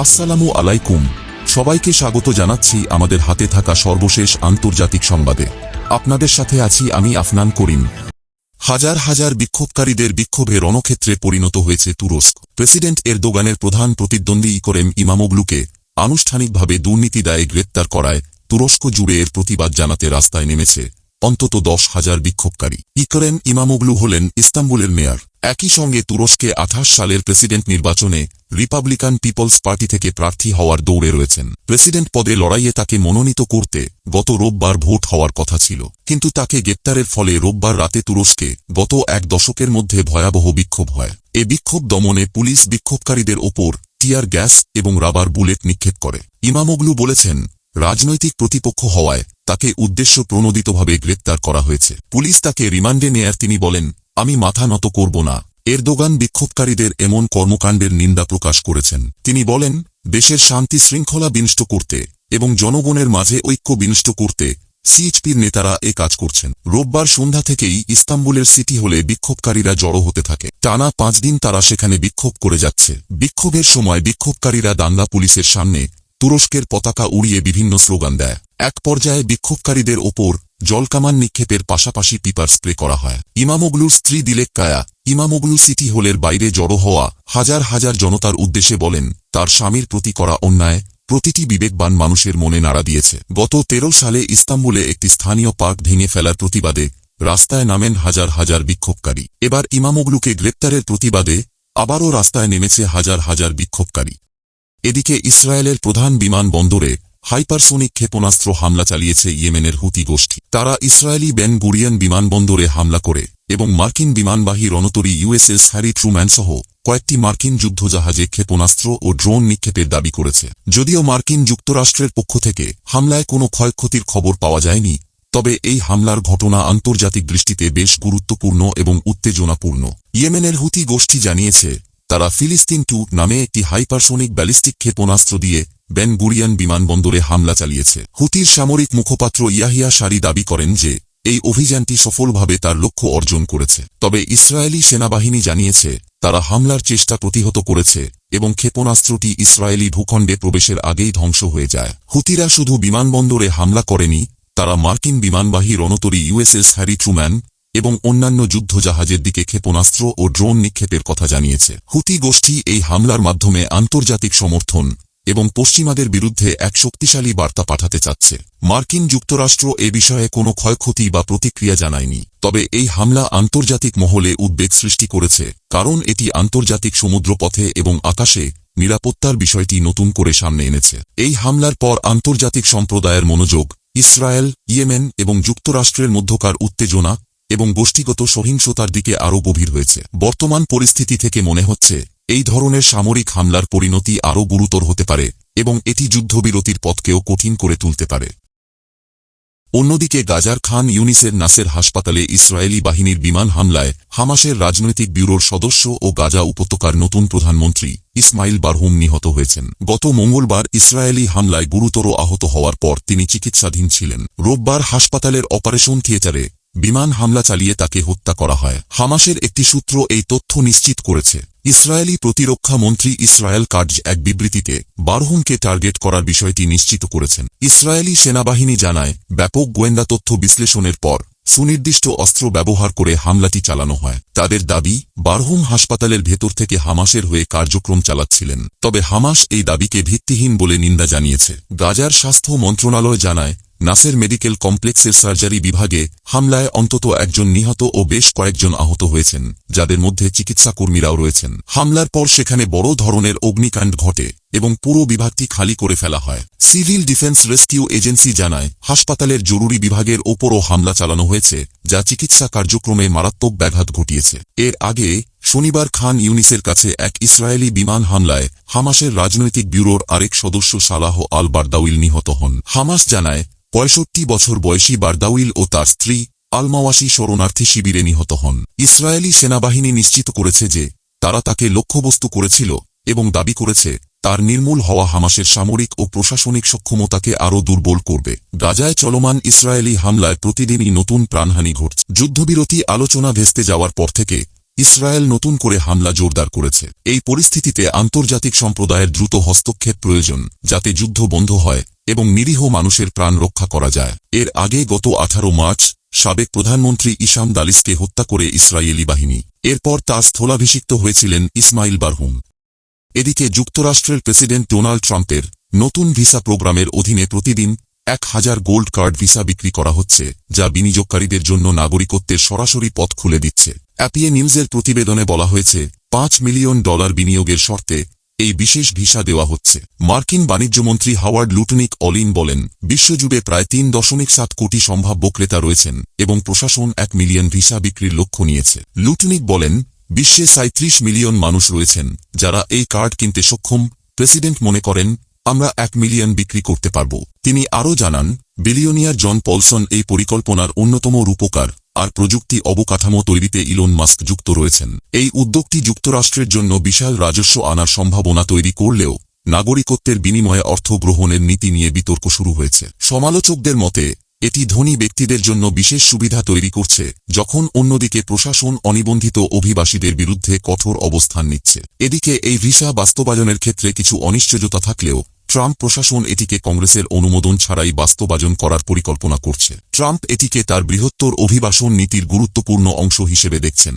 আসসালামু আলাইকুম। সবাইকে স্বাগত জানাচ্ছি আমাদের হাতে থাকা সর্বশেষ আন্তর্জাতিক সংবাদে। আপনাদের সাথে আছি আমি আফনান করিম। হাজার হাজার বিক্ষোভকারীদের বিক্ষোভে রণক্ষেত্রে পরিণত হয়েছে তুরস্ক। প্রেসিডেন্ট এর এরদোগানের প্রধান প্রতিদ্বন্দ্বী ইকরেম ইমামোগলুকে আনুষ্ঠানিকভাবে দুর্নীতি দায়ে গ্রেপ্তার করায় তুরস্ক জুড়ে এর প্রতিবাদ জানাতে রাস্তায় নেমেছে। অন্তত দশ হাজার বিক্ষোভকারী। ইকরেম ইমামোগলু হলেন ইস্তাম্বুলের মেয়র। একই সঙ্গে তুরস্কে আঠাশ সালের প্রেসিডেন্ট নির্বাচনে রিপাবলিকান পিপলস পার্টি থেকে প্রার্থী হওয়ার দৌড়ে রয়েছেন। প্রেসিডেন্ট পদে লড়াইয়ে তাকে মনোনীত করতে গত রোববার ভোট হওয়ার কথা ছিল। কিন্তু তাকে গ্রেপ্তারের ফলে রোববার রাতে তুরস্কে গত এক দশকের মধ্যে ভয়াবহ বিক্ষোভ হয়। এ বিক্ষোভ দমনে পুলিশ বিক্ষোভকারীদের ওপর টিয়ার গ্যাস এবং রাবার বুলেট নিক্ষেপ করে। ইমামোগলু বলেছেন, রাজনৈতিক প্রতিপক্ষ হওয়ায় তাকে উদ্দেশ্য প্রণোদিতভাবে গ্রেপ্তার করা হয়েছে। পুলিশ তাকে রিমান্ডে নেয়ার তিনি বলেন, আমি মাথা নত করব না। এরদোগান বিক্ষোভকারীদের এমন কর্মকাণ্ডের নিন্দা প্রকাশ করেছেন। তিনি বলেন, দেশের শান্তি শৃঙ্খলা বিনষ্ট করতে এবং জনগণের মাঝে ঐক্য বিনষ্ট করতে সিএইচপির নেতারা এ কাজ করছেন। রোববার সন্ধ্যা থেকেই ইস্তাম্বুলের সিটি হলে বিক্ষোভকারীরা জড়ো হতে থাকে। টানা পাঁচ দিন তারা সেখানে বিক্ষোভ করে যাচ্ছে। বিক্ষোভের সময় বিক্ষোভকারীরা দাঙ্গা পুলিশের সামনে তুরস্কের পতাকা উড়িয়ে বিভিন্ন স্লোগান দেয়। এক পর্যায়ে বিক্ষোভকারীদের ওপর জলকামান নিক্ষেপের পাশাপাশি পিপার স্প্রে করা হয়। ইমামোগলুর স্ত্রী দিলেক কায়া, ইমামোগলু সিটি হলের বাইরে জড়ো হওয়া হাজার হাজার জনতার উদ্দেশ্যে বলেন, তার স্বামীর প্রতি করা অন্যায় প্রতিটি বিবেকবান মানুষের মনে নাড়া দিয়েছে। গত তেরো সালে ইস্তাম্বুলে একটি স্থানীয় পার্ক ভেঙে ফেলার প্রতিবাদে রাস্তায় নামেন হাজার হাজার বিক্ষোভকারী। এবার ইমামোগলুকে গ্রেপ্তারের প্রতিবাদে আবারও রাস্তায় নেমেছে হাজার হাজার বিক্ষোভকারী। এদিকে ইসরায়েলের প্রধান বিমান বন্দরে হাইপারসোনিক ক্ষেপণাস্ত্র হামলা চালিয়েছে ইয়েমেনের হুতি গোষ্ঠী। তারা ইসরায়েলি বেন গুরিয়ান বিমানবন্দরে হামলা করে এবং মার্কিন বিমানবাহী রণতরী ইউএসএস হ্যারি ট্রুম্যান সহ কয়েকটি মার্কিন যুদ্ধজাহাজে ক্ষেপণাস্ত্র ও ড্রোন নিক্ষেপের দাবি করেছে। যদিও মার্কিন যুক্তরাষ্ট্রের পক্ষ থেকে হামলায় কোনো ক্ষয়ক্ষতির খবর পাওয়া যায়নি, তবে এই হামলার ঘটনা আন্তর্জাতিক দৃষ্টিতে বেশ গুরুত্বপূর্ণ এবং উত্তেজনাপূর্ণ। ইয়েমেনের হুতি গোষ্ঠী জানিয়েছে, তারা ফিলিস্তিন টু নামে একটি হাইপারসোনিক ব্যালিস্টিক ক্ষেপণাস্ত্র দিয়ে বেন গুরিয়ান বিমানবন্দরে হামলা চালিয়েছে। হুতির সামরিক মুখপাত্র ইয়াহিয়া সারি দাবি করেন যে, এই অভিযানটি সফলভাবে তার লক্ষ্য অর্জন করেছে। তবে ইসরায়েলি সেনাবাহিনী জানিয়েছে, তারা হামলার চেষ্টা প্রতিহত করেছে এবং ক্ষেপণাস্ত্রটি ইসরায়েলি ভূখণ্ডে প্রবেশের আগেই ধ্বংস হয়ে যায়। হুতিরা শুধু বিমানবন্দরে হামলা করেনি, তারা মার্কিন বিমানবাহী রণতরী ইউএসএস হ্যারি ট্রুম্যান এবং অন্যান্য যুদ্ধজাহাজের দিকে ক্ষেপণাস্ত্র ও ড্রোন নিক্ষেপের কথা জানিয়েছে। হুতি গোষ্ঠী এই হামলার মাধ্যমে আন্তর্জাতিক সমর্থন এবং পশ্চিমাদের বিরুদ্ধে এক শক্তিশালী বার্তা পাঠাতে চাচ্ছে। মার্কিন যুক্তরাষ্ট্র এ বিষয়ে কোনো ক্ষয়ক্ষতি বা প্রতিক্রিয়া জানায়নি, তবে এই হামলা আন্তর্জাতিক মহলে উদ্বেগ সৃষ্টি করেছে, কারণ এটি আন্তর্জাতিক সমুদ্রপথে এবং আকাশে নিরাপত্তার বিষয়টি নতুন করে সামনে এনেছে। এই হামলার পর আন্তর্জাতিক সম্প্রদায়ের মনোযোগ, ইসরায়েল, ইয়েমেন এবং যুক্তরাষ্ট্রের মধ্যকার উত্তেজনা এবং গোষ্ঠীগত সহিংসতার দিকে আরও গভীর হয়েছে। বর্তমান পরিস্থিতি থেকে মনে হচ্ছে এই ধরনের সামরিক হামলার পরিণতি আরও গুরুতর হতে পারে এবং এটি যুদ্ধবিরতির পথকেও কঠিন করে তুলতে পারে। অন্যদিকে গাজার খান ইউনিসের নাসের হাসপাতালে ইসরায়েলি বাহিনীর বিমান হামলায় হামাসের রাজনৈতিক ব্যুরোর সদস্য ও গাজা উপত্যকার নতুন প্রধানমন্ত্রী ইসমাইল বারহুম নিহত হয়েছেন। গত মঙ্গলবার ইসরায়েলি হামলায় গুরুতর আহত হওয়ার পর তিনি চিকিৎসাধীন ছিলেন। রোববার হাসপাতালের অপারেশন থিয়েটারে বিমান হামলা চালিয়ে তাকে হত্যা করা হয়। হামাসের একটি সূত্র এই তথ্য নিশ্চিত করেছে। ইসরায়েলি প্রতিরক্ষা মন্ত্রী ইসরায়েল কার্জ এক বিবৃতিতে বারহুমকে টার্গেট করার বিষয়টি নিশ্চিত করেছেন। ইসরায়েলি সেনাবাহিনী জানায়, ব্যাপক গোয়েন্দা তথ্য বিশ্লেষণের পর সুনির্দিষ্ট অস্ত্র ব্যবহার করে হামলাটি চালানো হয়। তাদের দাবি, বারহুম হাসপাতালের ভেতর থেকে হামাসের হয়ে কার্যক্রম চালাচ্ছিলেন। তবে হামাস এই দাবিকে ভিত্তিহীন বলে নিন্দা জানিয়েছে। গাজার স্বাস্থ্য মন্ত্রণালয় জানায় নাসের মেডিকেল কমপ্লেক্সের সার্জারি বিভাগে হামলায় অন্তত একজন নিহত ও বেশ কয়েকজন আহত হয়েছেন, যাদের মধ্যে চিকিৎসাকর্মীরাও রয়েছেন। হামলার পর সেখানে বড় ধরনের অগ্নিকাণ্ড ঘটে এবং পুরো বিভাগটি খালি করে ফেলা হয়। সিভিল ডিফেন্স রেস্কিউ এজেন্সি জানায়, হাসপাতালের জরুরি বিভাগের ওপরও হামলা চালানো হয়েছে, যা চিকিৎসা কার্যক্রমে মারাত্মক ব্যাঘাত ঘটিয়েছে। এর আগে শনিবার খান ইউনিসের কাছে এক ইসরায়েলি বিমান হামলায় হামাসের রাজনৈতিক ব্যুরোর আরেক সদস্য সালাহ আল বারদাউইল নিহত হন। হামাস জানায় পঁয়ষট্টি বছর বয়সী বারদাউইল ও তার স্ত্রী, আলমাওয়াসি শরণার্থী শিবিরে নিহত হন। ইসরায়েলি সেনাবাহিনী নিশ্চিত করেছে যে, তারা তাকে লক্ষ্যবস্তু করেছিল এবং দাবি করেছে, তার নির্মূল হওয়া হামাসের সামরিক ও প্রশাসনিক সক্ষমতাকে আরও দুর্বল করবে। গাজায় চলমান ইসরায়েলি হামলায় প্রতিদিনই নতুন প্রাণহানি ঘটছে। যুদ্ধবিরতি আলোচনা ভেস্তে যাওয়ার পর থেকে ইসরায়েল নতুন করে হামলা জোরদার করেছে। এই পরিস্থিতিতে আন্তর্জাতিক সম্প্রদায়ের দ্রুত হস্তক্ষেপ প্রয়োজন, যাতে যুদ্ধ বন্ধ হয় এবং নিরীহ মানুষের প্রাণ রক্ষা করা যায়। এর আগে গত আঠারো মার্চ, সাবেক প্রধানমন্ত্রী ইসাম দালিসকে হত্যা করে ইসরায়েলি বাহিনী। এরপর তার স্থলাভিষিক্ত হয়েছিলেন ইসমাইল বারহুম। এদিকে যুক্তরাষ্ট্রের প্রেসিডেন্ট ডোনাল্ড ট্রাম্পের নতুন ভিসা প্রোগ্রামের অধীনে প্রতিদিন এক হাজার গোল্ড কার্ড ভিসা বিক্রি করা হচ্ছে, যা বিনিয়োগকারীদের জন্য নাগরিকত্বের সরাসরি পথ খুলে দিচ্ছে। অ্যাপিএ নিউজের প্রতিবেদনে বলা হয়েছে, পাঁচ মিলিয়ন ডলার বিনিয়োগের শর্তে এই বিশেষ ভিসা দেওয়া হচ্ছে। মার্কিন বাণিজ্যমন্ত্রী হাওয়ার্ড লুটনিক অলিন বলেন, বিশ্বজুড়ে প্রায় তিন দশমিক সাত কোটি সম্ভাব্য ক্রেতা রয়েছেন এবং প্রশাসন এক মিলিয়ন ভিসা বিক্রির লক্ষ্য নিয়েছে। লুটনিক বলেন, বিশ্বে সাঁত্রিশ মিলিয়ন মানুষ রয়েছেন যারা এই কার্ড কিনতে সক্ষম। প্রেসিডেন্ট মনে করেন, আমরা এক মিলিয়ন বিক্রি করতে পারব। তিনি আরও জানান, বিলিয়নিয়ার জন পলসন এই পরিকল্পনার অন্যতম রূপকার। আর প্রযুক্তি অবকাঠামো তৈরিতে ইলন মাস্ক যুক্ত রয়েছেন। এই উদ্যোগটি যুক্তরাষ্ট্রের জন্য বিশাল রাজস্ব আনার সম্ভাবনা তৈরি করলেও নাগরিকত্বের বিনিময়ে অর্থ গ্রহণের নীতি নিয়ে বিতর্ক শুরু হয়েছে। সমালোচকদের মতে, এটি ধনী ব্যক্তিদের জন্য বিশেষ সুবিধা তৈরি করছে, যখন অন্যদিকে প্রশাসন অনিবন্ধিত অভিবাসীদের বিরুদ্ধে কঠোর অবস্থান নিচ্ছে। এদিকে এই ভিসা বাস্তবায়নের ক্ষেত্রে কিছু অনিশ্চয়তা থাকলেও ট্রাম্প প্রশাসন এটিকে কংগ্রেসের অনুমোদন ছাড়াই বাস্তবায়ন করার পরিকল্পনা করছে। ট্রাম্প এটিকে তার বৃহত্তর অভিবাসন নীতির গুরুত্বপূর্ণ অংশ হিসেবে দেখছেন।